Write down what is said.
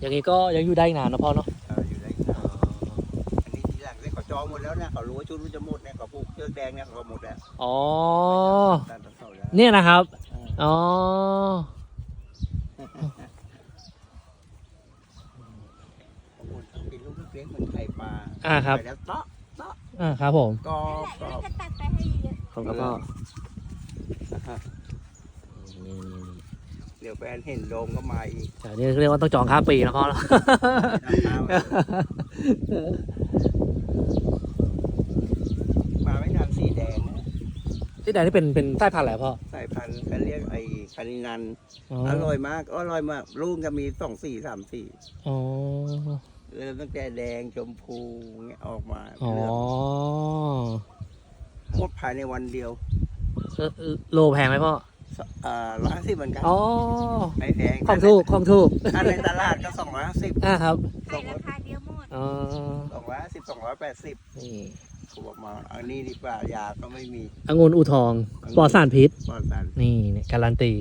อย่างนี้ก็ยังอยู่ได้อีกนานนะพ่อเนาะเอออยู่ได้อีกนานอันนี้ทีหลังเนี่ยเขาจองหมดแล้วเนี่ยเขารู้ว่าชุดรู้จะหมดเนี่ยเขาปลูกเชือกแดงเนี่ยเขาหมดแล้วอ๋อตัดต้นเสาแล้วเนี่ยนะครับเอออ๋อบางคนเขากินลูกเลี้ยงเหมือนไข่ปลาอ่าครับ ไปแล้วเตาะเตาะอ่าครับผมกรอบกรอบจะตัดไปให้เยอะ ขอบคุณพ่อเดี๋ยวแฟนเห็นโดมก็มาอีกแต่นี่เรียกว่าต้องจองข้ามปีนะพ่อเนอะมาไม่ทันสีแดงนะที่ไหนนี่เป็นเป็นสายพันธุ์อะไรพ่อสายพันธุ์เขาเรียกไอ้คานินัน อ๋ออร่อยมากอร่อยมากลูกจะมีสองสีสามสีอ๋อเริ่มตั้งแต่แดงชมพูเงี้ยออกมาอ๋อเลือกหมดภายในวันเดียวเออเออโลแพงไหมพ่อสอ่า ร้อยห้าสิบเหมือนกันอ๋อไม่แพงของถูกของถูกถ้าในตลาดก็สองร้อยห้าสิบอ่าครับขายราคาเดียวหมดอ๋อสองร้อยห้าสิบสองร้อยแปดสิบนี่เขาบอกมาอันนี้ดีกว่ายาก็ไม่มีองุ่นอูทองปลอดสารพิษปลอดสารนี่เนี่ยการันตี